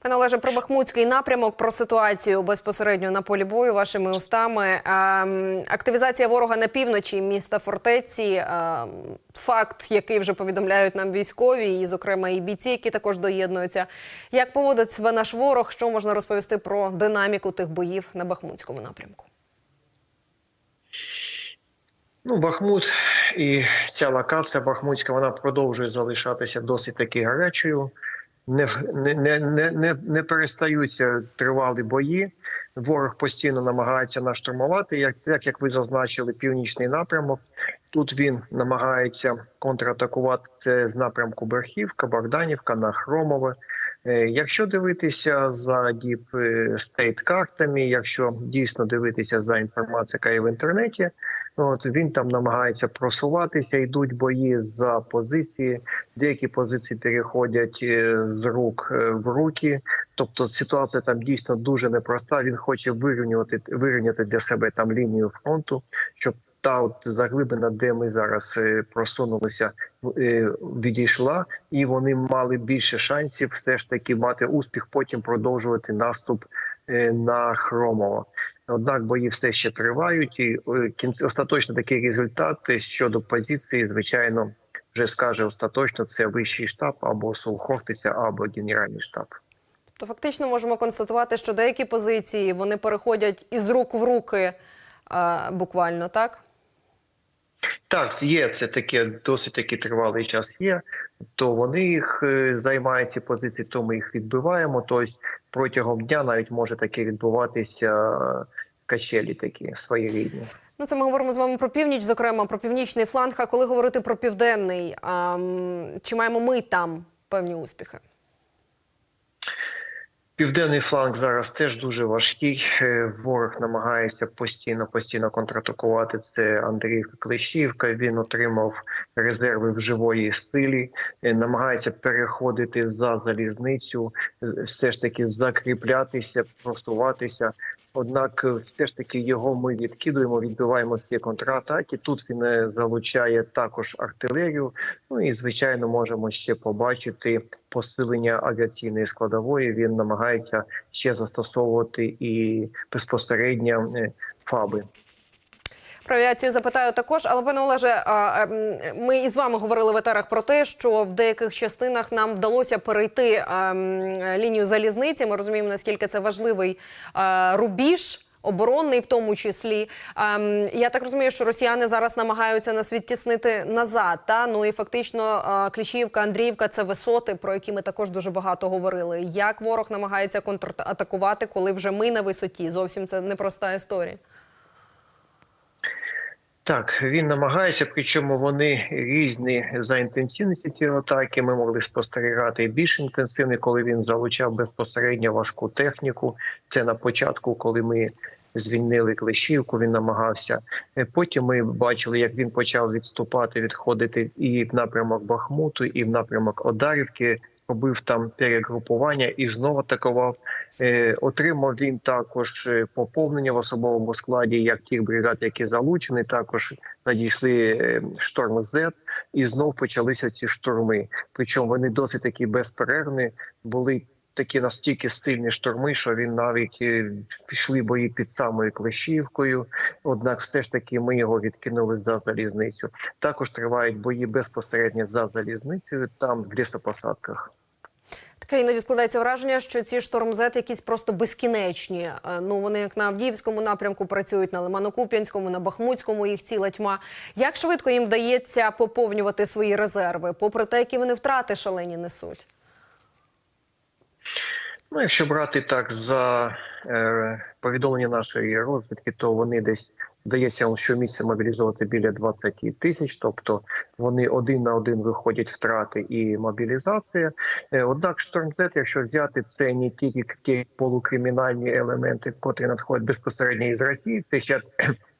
Пане Олеже, про Бахмутський напрямок, про ситуацію безпосередньо на полі бою, вашими устами. Ем, активізація ворога на півночі міста фортеці. ем, факт, який вже повідомляють нам військові, і, зокрема, і бійці, які також доєднуються. Як поводить себе наш ворог? Що можна розповісти про динаміку тих боїв на Бахмутському напрямку? Ну, Бахмут і ця локація Бахмутська вона продовжує залишатися досить таки гарячою. Не, не, не, не, не, перестаються тривалі бої. Ворог постійно намагається нас штурмувати. Як, як, ви зазначили, північний напрямок. Тут він намагається контратакувати це з напрямку Берхівка, Богданівка на Хромове. Е, Якщо дивитися за діп стейт картами, якщо дійсно дивитися за інформацією, яка є в інтернеті, От він там намагається просуватися, йдуть бої за позиції. Деякі позиції переходять е, з рук е, в руки. Тобто ситуація там дійсно дуже непроста. Він хоче вирівнювати вирівняти для себе там лінію фронту, щоб та от заглибина, де ми зараз е, просунулися, відійшла, і вони мали більше шансів все ж таки мати успіх, потім продовжувати наступ на Хромово. Однак бої все ще тривають, і е, остаточно такий результат щодо позиції, звичайно, вже скаже остаточно це вищий штаб або Сухохтиця, або генеральний штаб. То фактично можемо констатувати, що деякі позиції вони переходять із рук в руки е, буквально, так? Так, є це таке досить таки тривалий час. Є то вони їх е, займають ці позиції, то ми їх відбиваємо. Тобто протягом дня навіть може таке відбуватися е, качелі такі своєрідні. Ну, це ми говоримо з вами про північ, зокрема про північний фланг. А коли говорити про південний, а, чи маємо ми там певні успіхи? Південний фланг зараз теж дуже важкий. Е, Ворог намагається постійно постійно контратакувати. Це Андріївка Клещівка. Він отримав резерви в живої силі, е, намагається переходити за залізницю, е, все ж таки закріплятися, просуватися. Однак, е, все ж таки його ми відкидуємо, відбиваємо всі контратаки. Тут він е, залучає також артилерію. Ну і звичайно, можемо ще побачити посилення авіаційної складової. Він намагається ще застосовувати і безпосередньо е, фаби. Про авіацію запитаю також, але пане Олеже, ми із вами говорили в етерах про те, що в деяких частинах нам вдалося перейти лінію залізниці. Ми розуміємо, наскільки це важливий рубіж. Оборонний, в тому числі, Ем, я так розумію, що росіяни зараз намагаються нас відтіснити назад. Та ну і фактично Кліщівка, Андріївка це висоти, про які ми також дуже багато говорили. Як ворог намагається контратакувати, коли вже ми на висоті? Зовсім це непроста історія. Так, він намагається, причому вони різні за інтенсивністю цієї атаки. Ми могли спостерігати більш інтенсивний, коли він залучав безпосередньо важку техніку. Це на початку, коли ми звільнили Клещівку, він намагався. Е, Потім ми бачили, як він почав відступати, відходити і в напрямок Бахмуту, і в напрямок Одарівки. Робив там перегрупування і знову атакував. Е, отримав він також е, поповнення в особовому складі, як тих бригад, які залучені. Також надійшли е, шторм Z, і знов почалися ці штурми. Причому вони досить такі безперервні, були такі настільки сильні штурми, що він навіть е, пішли бої під самою Клещівкою. Однак, все ж таки, ми його відкинули за залізницю. Також тривають бої безпосередньо за залізницею, там в лісопосадках. Таке іноді складається враження, що ці штормзет якісь просто безкінечні. Е, Ну вони як на Авдіївському напрямку працюють, на Лимано-Куп'янському, на Бахмутському їх ціла тьма. Як швидко їм вдається поповнювати свої резерви, попри те, які вони втрати шалені несуть? Ну, якщо брати так за е, повідомлення нашої розвідки, то вони десь вдається щомісяця мобілізувати біля 20 тисяч, тобто вони один на один виходять втрати і мобілізація. Е, однак штормзет, якщо взяти, це не тільки ті полукримінальні елементи, котрі надходять безпосередньо із Росії, це ще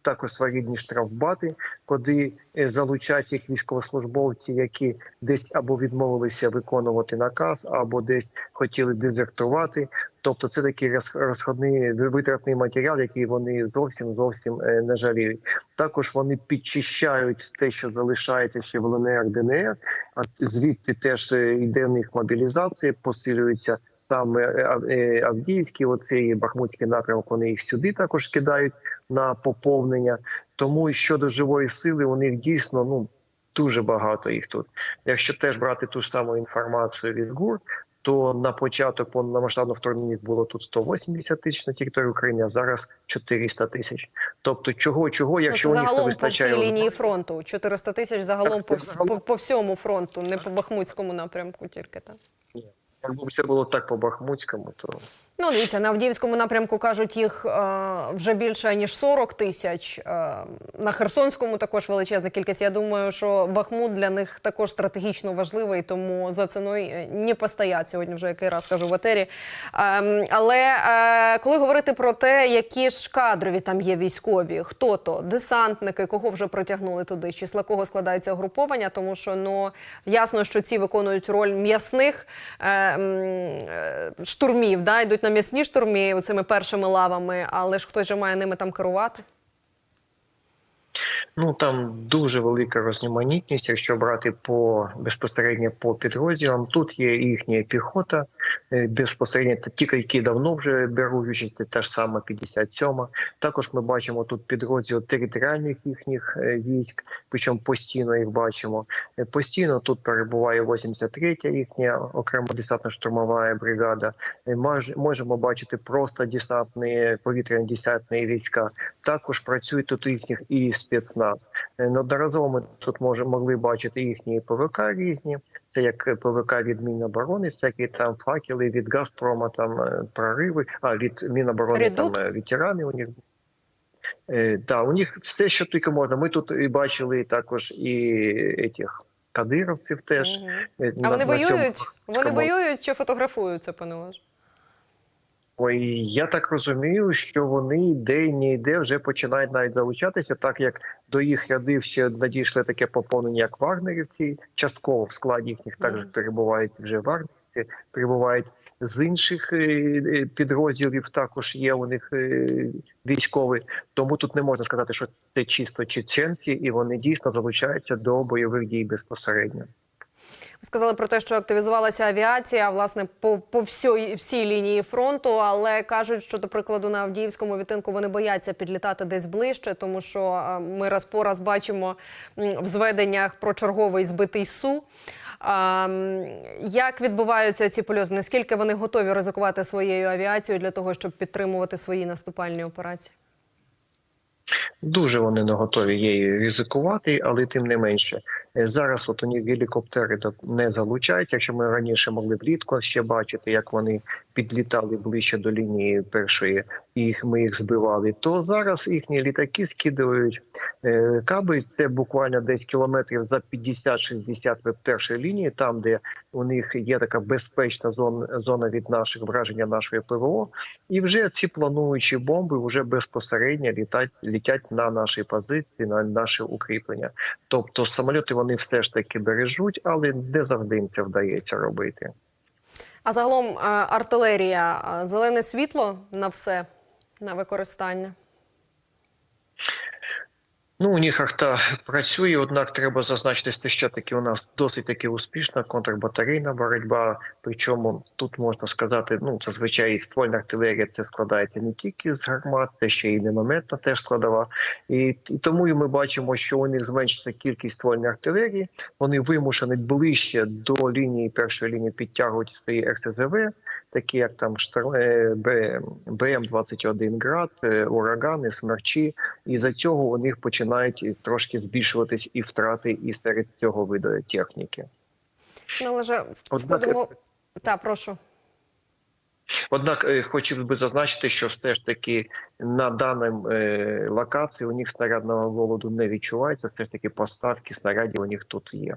також своєрідні штрафбати, куди е, залучають їх військовослужбовці, які десь або відмовилися виконувати наказ, або десь хотіли дезертувати. Тобто, це такий роз- розходний витратний матеріал, який вони зовсім зовсім е, не жаліють. Також вони підчищають те, що залишається ще в ЛНР, ДНР. А звідти теж е, йде в них мобілізація, посилюються саме е, е, Авдіївський, оцей Бахмутський напрямок, вони їх сюди також кидають на поповнення. Тому щодо живої сили, у них дійсно ну дуже багато їх тут. Якщо теж брати ту ж саму інформацію від ГУР, то на початок повномасштабного вторгнення було тут 180 тисяч на території України, а зараз 400 тисяч. Тобто, чого, чого, Ну, якщо у них не загалом по всій лінії фронту. 400 тисяч загалом Так, по, по, по всьому фронту, не по Бахмутському напрямку тільки так. Якби все було так по Бахмутському, то Ну, дивіться, на Авдіївському напрямку кажуть, їх е, вже більше ніж 40 тисяч. Е, на Херсонському також величезна кількість. Я думаю, що Бахмут для них також стратегічно важливий, тому за ціною не постоять сьогодні. Вже який раз кажу в етері. Е, але е, коли говорити про те, які ж кадрові там є військові, хто то десантники, кого вже притягнули туди, з числа кого складається угруповання, тому що ну ясно, що ці виконують роль м'ясних е, е, штурмів, да, йдуть на м'ясні штурмі оцими першими лавами, але ж хтось же має ними там керувати. Ну там дуже велика розноманітність, якщо брати по безпосередньо по підрозділам. Тут є їхня піхота безпосередньо та ті, які давно вже беруть участь, та ж сама 57-ма. Також ми бачимо тут підрозділ територіальних їхніх е, військ, причому постійно їх бачимо. Е, Постійно тут перебуває 83-я їхня окрема десантно-штурмова бригада. Е, Можемо бачити просто десантні повітряні десантні війська. Також працюють тут їхніх і спецназ. Е, Неодноразово ми тут може, могли бачити їхні ПВК різні. Це як ПВК від Міноборони, всякі там факели від Газпрома, там е, прориви, а від Міноборони там Редут? е, ветерани у них. Е, да, у них все, що тільки можна. Ми тут і бачили також і цих кадировців теж. Угу. На, А вони воюють? цьому? Вони воюють чи фотографуються, пане Олеже? Ой, я так розумію, що вони де не йде вже починають навіть залучатися, так як до їх рядів ще надійшли таке поповнення, як вагнерівці. Частково в складі їхніх також перебувають вже вагнерівці, перебувають з інших е, е, підрозділів. Також є у них е, військові. Тому тут не можна сказати, що це чисто чеченці, і вони дійсно залучаються до бойових дій безпосередньо. Ви сказали про те, що активізувалася авіація, власне, по, по всій, всій лінії фронту, але кажуть, що, до прикладу, на Авдіївському відтинку вони бояться підлітати десь ближче, тому що е, ми раз по раз бачимо в зведеннях про черговий збитий су. Як відбуваються ці польоти? Наскільки вони готові ризикувати своєю авіацією для того, щоб підтримувати свої наступальні операції? Дуже вони не готові її ризикувати, але тим не менше зараз. От у гелікоптери не залучаються. Якщо ми раніше могли влітку ще бачити, як вони підлітали ближче до лінії першої, і ми їх збивали. То зараз їхні літаки скидують е, каби. Це буквально десь кілометрів за 50-60 від першої лінії, там де у них є така безпечна зона, від наших враження нашої ПВО. І вже ці плануючі бомби вже безпосередньо літять на наші позиції, на наші укріплення. Тобто самоліти вони все ж таки бережуть, але не завжди їм це вдається робити. А загалом е, артилерія, е, зелене світло на все на використання. Ну, у них арта працює, однак треба зазначити, що таки у нас досить таки успішна контрбатарейна боротьба. Причому тут можна сказати, ну зазвичай ствольна артилерія це складається не тільки з гармат, це ще й мінометна теж складова. І, і тому і ми бачимо, що у них зменшиться кількість ствольної артилерії. Вони вимушені ближче до лінії першої лінії підтягувати свої РСЗВ, такі як там БМ-21 град, е, урагани, смерчі. І за цього у них починають трошки збільшуватись і втрати і серед цього виду техніки. Ну, але вже Однак- входимо. Та, прошу. Однак е, хотів би зазначити, що все ж таки на даній е, локації у них снарядного голоду не відчувається. Все ж таки поставки снарядів у них тут є.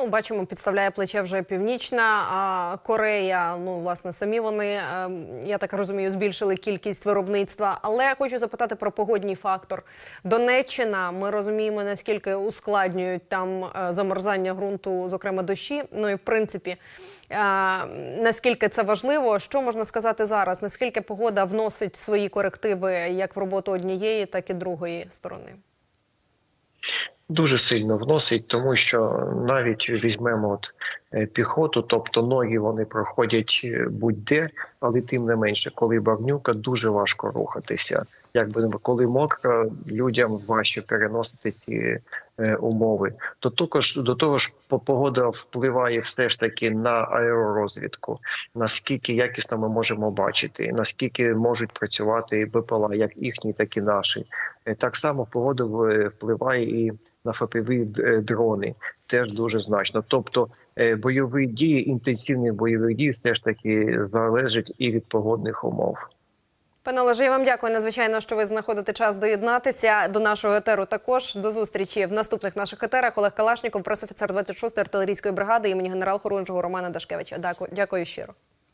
Ну, бачимо, підставляє плече вже Північна а, Корея. Ну, власне, самі вони, е, я так розумію, збільшили кількість виробництва. Але хочу запитати про погодній фактор. Донеччина, ми розуміємо, наскільки ускладнюють там е, замерзання ґрунту, зокрема дощі. Ну і в принципі, е, наскільки це важливо, що можна сказати зараз? Наскільки погода вносить свої корективи як в роботу однієї, так і другої сторони? Дуже сильно вносить, тому що навіть візьмемо от е, піхоту, тобто ноги вони проходять е, будь-де, але тим не менше, коли багнюка, дуже важко рухатися. Якби коли мокро, людям важче переносити ці е, умови. То також до того ж, по- погода впливає все ж таки на аеророзвідку, наскільки якісно ми можемо бачити, наскільки можуть працювати БПЛА, як їхні, так і наші. Так само погода впливає і на ФПВ дрони, теж дуже значно. Тобто е, бойові дії, інтенсивні бойові дії, все ж таки залежать і від погодних умов. Пане Олеже, я вам дякую надзвичайно, що ви знаходите час доєднатися до нашого етеру. Також до зустрічі в наступних наших етерах. Олег Калашніков, пресофіцер 26-ї артилерійської бригади імені генерал-хорунжого Романа Дашкевича. Дякую, дякую щиро.